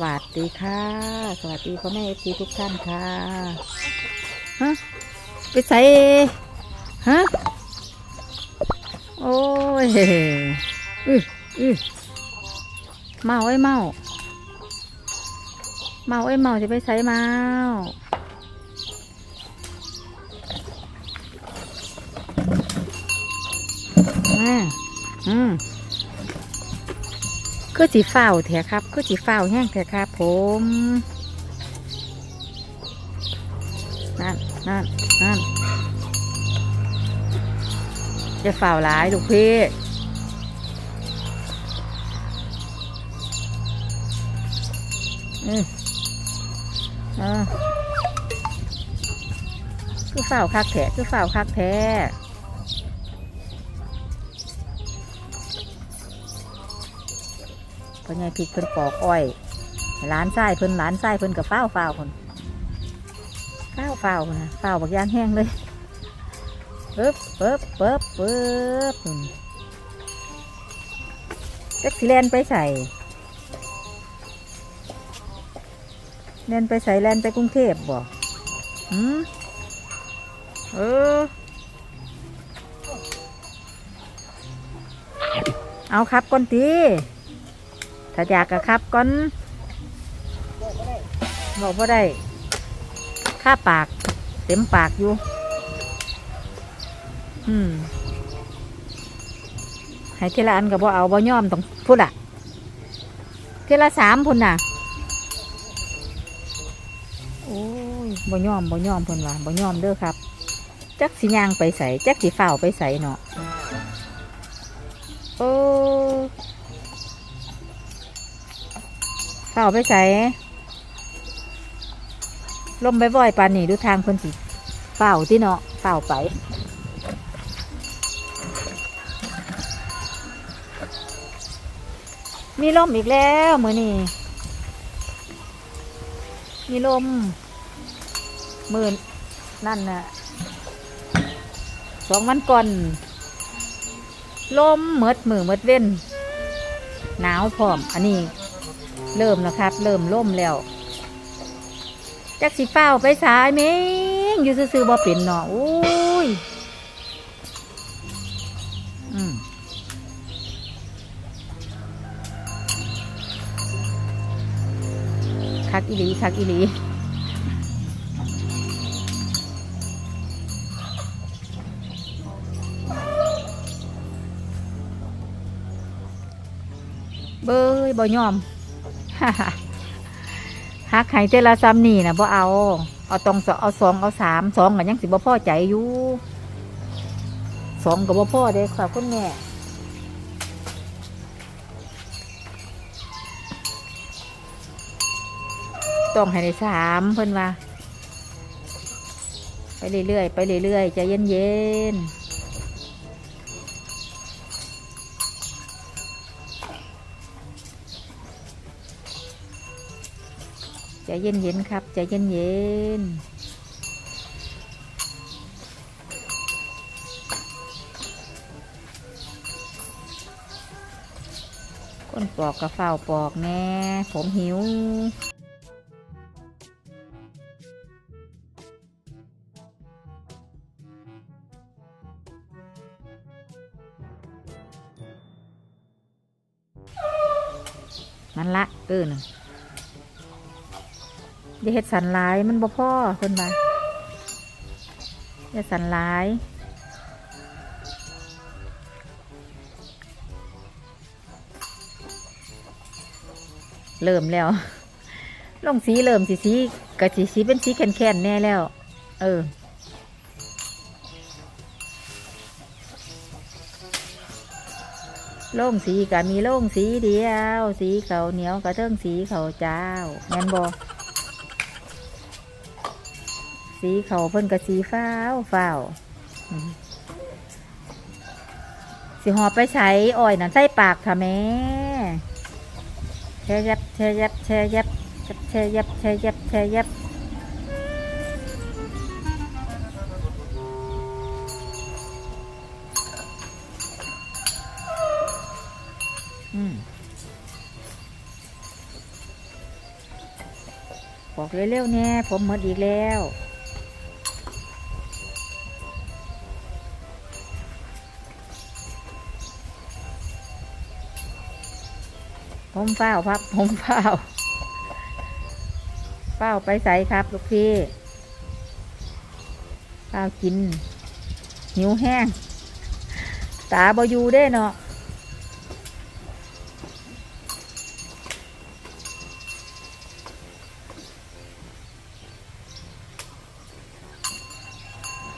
สวัสดีค่ะ สวัสดีพ่อแม่เอฟซีทุกท่านค่ะ ฮะ ไปใส่ ฮะ โอ้ยอืออือเมาไอ้เมา เมาไอ้เมาจะไปใส่เมาอ่าอืม คือสีฝ้าวแท้ครับ คือสีฝ้าวแห้งแท้ครับผมนั่นนั่นนั่นจะฝ้าวหลายลูกพี่อืมเออคือฝ้าวคักแท้คือฝ้าวคักแท้ พิ่นยายพริกเพิ่นปอกอ้อยร้านไส้เพิ่นร้านไส้เพิ่นกับฟ้าวฟ้าคนฟ้าวฟ้าวพุ่นนะฟ้าบักยางแห้งเลยปึ๊บปึ๊บปึ๊บปึ๊บพุ่นเจ็กสิแลนไปใส่แลนไปใส่แลนไปกรุงเทพบ่หืมเออ เอาครับก่อนตี ถ้าอยากกะครับก่อนบอกว่าได้ค่าปาก เต็มปากอยู่ อืมให้เทละอันกับบ่เอาบ่ย่อมต้องพูดอะเทละสามพุ่นน่ะ โอ้ยบ่ย่อมบ่ย่อมพุ่นว่าบ่ย่อมเด้อครับ จักสิย่างไปใส่จักสิฝ้าไปใส่เนาะโอ้ เฝ้าไปใส่ลมบ่อยๆปานนี่ดูทางคนสิเฝ้าที่เนาะเฝ้าไปมีลมอีกแล้วมือนี่มีลมหมื่นนั่นน่ะสองวันก่อน ลมเมดมือเมดเว้น หนาวพร้อม อันนี้ เริ่มแล้วครับ เริ่มล่มแล้วจักสีเฝ้าไปสายเมงอยู่ซื่อๆบ่เป็นเนาะโอ้ยอืมคักอีหลีคักอีหลีเบยบ่ยอม หักไห้เจละซ้ำนี่นะบ่เอา เอาตรงสเอาสองเอาสามสองกันยังสิบ่พ่อใจอยู่สองกับบ่พ่อเด้ค่ะคุณแม่ต้องให้ได้สามเพิ่นว่า ไปเรื่อยๆไปเรื่อยๆใจเย็นๆ ใจเย็นๆครับ ใจเย็นๆคนปอกกระเฝ้าปอกแน่ ผมหิวนั่นละเออน่ะ อย่าเฮ็ดสันหลายมันบ่พ่อเพิ่นมาอย่าสันหลายเริ่มแล้ว ลงสีเริ่มสีสีกะสีสีเป็นสีแข็งๆแน่แล้ว เออโล่งสีก็มีโล่งสีเดียว สีเขาเหนียวกระเทิงสีเขาเจ้าแมนบอ สีเขาเพิ่นกับสีฟ้าวฟ้าวสิหอไปใช้อ้อยนั่นใส่ปากค่ะแม่แช่ยับแช่ยับแช่ยับแช่ยับแช่ยับแช่ยับบอกเร็วๆแน่ผมหมดอีกแล้ว ผมเฝ้าครับ ผมเฝ้าเฝ้าไปใส่ครับ ลูกพี่เฝ้ากิน หิวแห้ง ตาบอยู่ได้เนาะ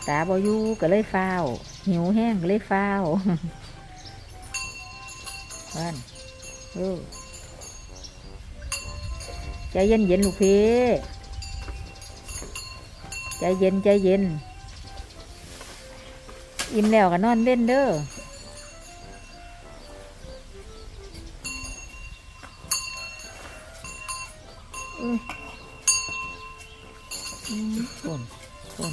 ตาบอยู่ก็เลยเฝ้า หิวแห้งก็เลยเฝ้าววันเออ ใจเย็นเย็นลูกพี่ใจเย็นใจเย็น อิ่มแล้วก็นอนเล่นเด้ออืมอืมป่นป่น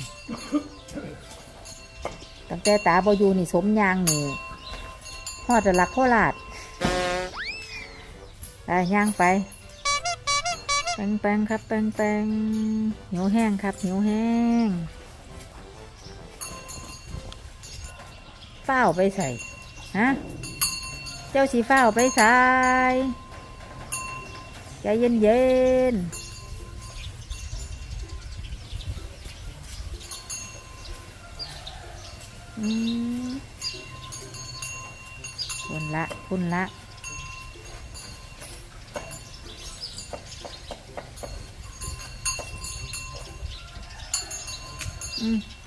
ตั้งแต่ตาบอยู่นี่สมยางนี่ฮอจะลักโคราชไปย่างไป แปงแปงครับแปงแปงหิวแห้งครับหิวแห้งเฝ้าวไปใส่ฮะเจ้าสีเฝ้าวไปใส่ใจเย็นเย็นอืมคุณละคุณละ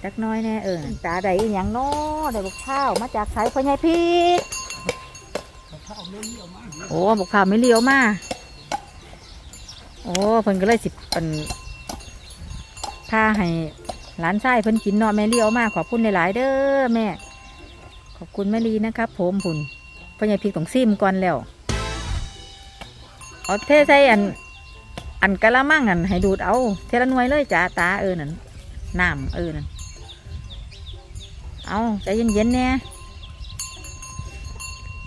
จักหน้อยแน่เออตาใดอหย่างน้อได้บุกข้าวมาจากสายพญายพีกโอ้บุกข้าวไม่เลี้ยวมา โอ้เพิ่นก็เลยสิเป็นพาให้หลานชายเพิ่นกินเนาะแม่เลี้ยวมาขอบคุณหลายๆเด้อแม่ ขอบคุณแม่ลีนะครับผมผุนพญายพีกต้องซิมก่อนแล้วเอาเทใส่อันอันกะละมังอันให้ดูดเอา เทละหน่วยเลยจ้าตาเออนั่น น้ำเออนั่นเอาใจเย็นๆเนี่ย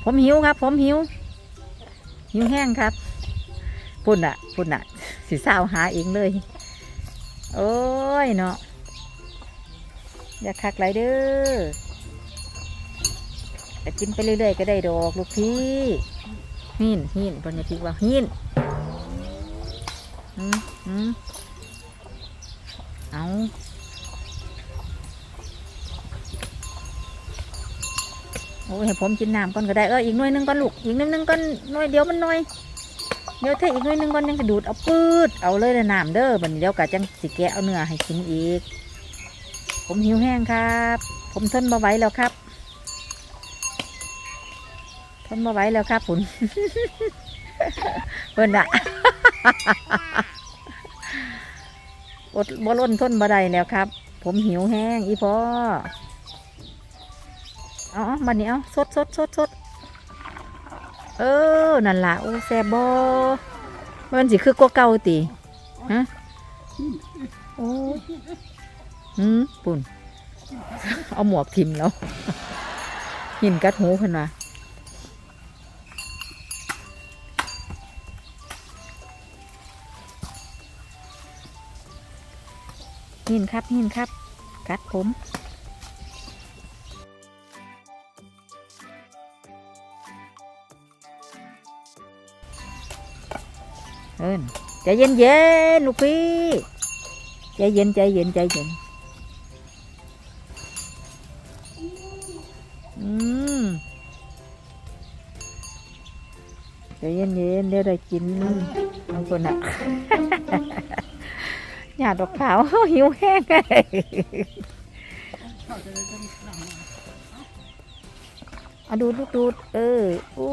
ผมหิวครับ ผมหิว หิวแห้งครับปุ่นอะปุ่นอะสิสาวหาเองเลย โอ้ยเนาะอย่าคักไรเด้อแต่กินไปเรื่อยๆก็ได้ดอกลูกพี่หินหินปนยาพิกว่าหินอืมอืม ให้ผมกินน้ำก่อนก็ได้เอออีกหน่วยหนึงก่อนลูกอีกหน่วยหนึงก่อนหน่วยเดียวมันหน่วยเดี๋ยวถ้าอีกหน่วยหนึงก่อนยังจะดูดเอาปืดเอาเลยนะน้ำเด้อบันเดี๋ยวกะจังสิแกะเอาเนื้อให้กินอีก ผมหิวแห้งครับ ผมทนมาไหวแล้วครับ ทนมาไหวแล้วครับคุณเพิ่นอะอดบ่ล้นทนบ่ได้แล้วครับ ผมหิวแห้งอีพ่อ อาเอบัดนี้เอาสดสดสดสดเออ นั่นล่ะโอ้แซบบอมันสิคือกัวเก่าติฮะโอ้หืมปุ่น เอาหมวกทิมแล้ว หินกัดหูขึ้นมาหินครับหินครับ กัดผม เอินใจเย็นเย็นลูกพี่ใจเย็นใจเย็นใจเย็นอืมใจเย็นเย็นๆเดี๋ยวได้กินบางคนอะหยาดอกขาวหิวแห้งอาดูดลูกดูดเออ อุ้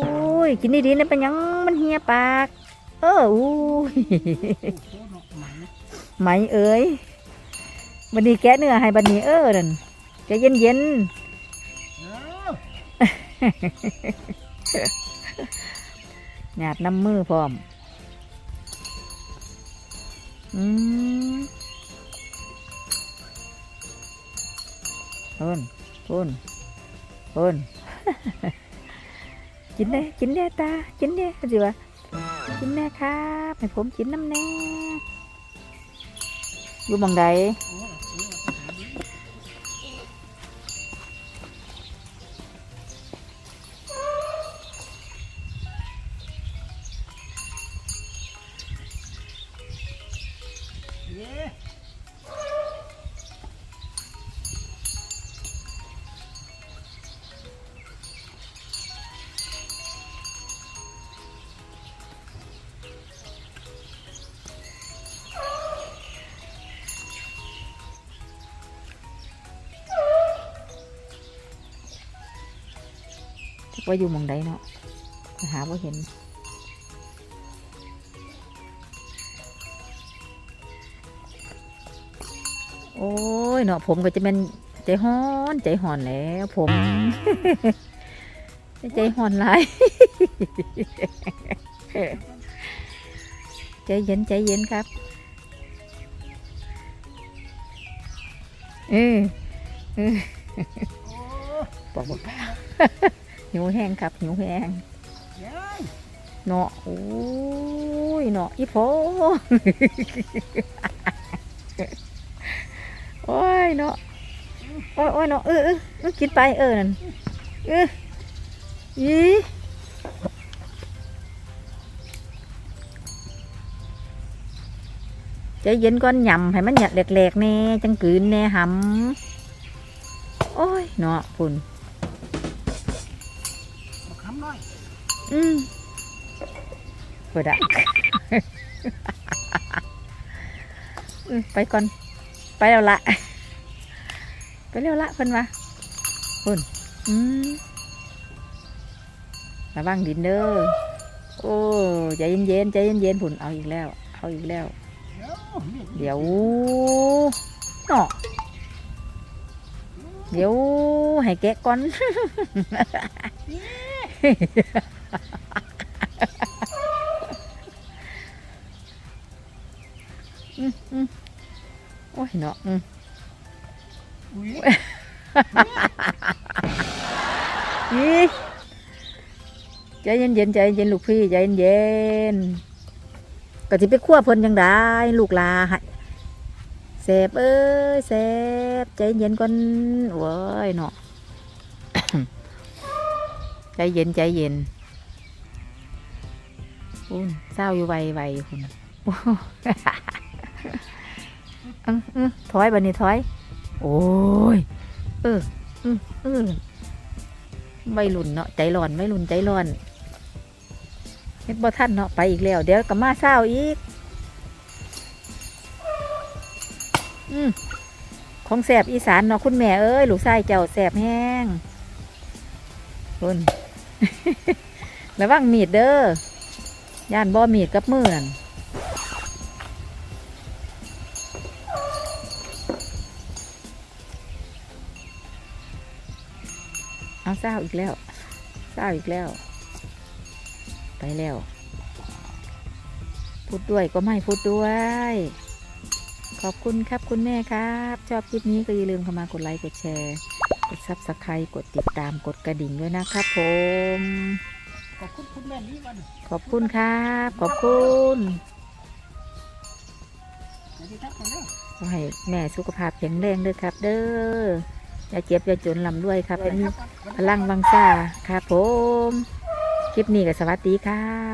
ย กินดีๆนะเป็นยัง มันเหียปาก เอออู้ยไหมเอ้ยบันนี้แกะเนื้อให้บันนี้เออนั่นใจเย็นเย็นหยาดน้ำมือพร้อม อืมโอนโอนโอนกินได้กินได้ตา กินได้สิวะ ชินแน่ครับให้ผมชินน้ำแน่อยู่บังได ว่าอยู่มองใดเนาะหาว่าเห็น โอ้ยเนาะผมก็จะเป็นใจฮ้อนใจห่อนแล้วผม ใจห่อนหลาย ใจเย็นใจเย็นครับ เออเออโอ้บอกบอก หิวแห้งครับหิวแห้งเย้ยเนาะโอ้ยเนาะอีโพโอ้ยเนาะโอ้ยโอ้ยเนาะเออเออเออกินไปเออนั่นเออยีใจเย็นก่อนยำให้มันหยัดแหลกๆแน่จังกืนแน่หำโอ้ยเนาะพุ่น อืมเปิดอะไปก่อน ไปแล้วละ ไปแล้วละเพิ่นว่าพุ่นอืมระวังดินเด้อ โอ้ใจเย็นๆใจเย็นๆพุ่นเอาอีกแล้ว เอาอีกแล้ว เดี๋ยวเดี๋ยวเนาะเดี๋ยวให้แกะก่อน อืมอืมโอ้ยเนาะอืมอุ้ยใจเย็นเย็นใจเย็นลูกพี่ใจเย็นเย็นก็สิไปคั่วเพิ่นยังได้ลูกลาให้แสบเอ้ยแสบใจเย็นก่อนโว้ยเนาะใจเย็นใจเย็น อุ่นเศร้าอยู่ไวไวคุณอืออถอยบันนี้ถอย โอ้ย เอออือเออไม่รุนเนาะใจร้อนไม่รุนใจร้อนเฮ็ดบ่ทันเนาะไปอีกแล้ว เดี๋ยวก็มาเศร้าอีก อืมของแสบอีสานเนาะคุณแม่เอ้ยลูกชายเจ้าแสบแห้งคุณระวังมีดเด้อ ย่านบ่อมีดกับมือนั่นเอาเศร้าอีกแล้วเศร้าอีกแล้ว ไปแล้ว พูดด้วยก็ไม่พูดด้วย ขอบคุณครับคุณแม่ครับ ชอบคลิปนี้ก็อย่าลืมเข้ามากดไลค์กดแชร์ กดซับสไครต์กดติดตามกดกระดิ่งด้วยนะครับผม ขอบคุณคุณแม่นี้วันขอบคุณครับขอบคุณสวัสดีครับคนเด้อขอให้แม่สุขภาพแข็งแรงด้วยครับ เด้ออย่าเจ็บอย่าจนลำด้วยครับให้มีพลังวังซ่าครับผม คลิปนี้ก็สวัสดีครับ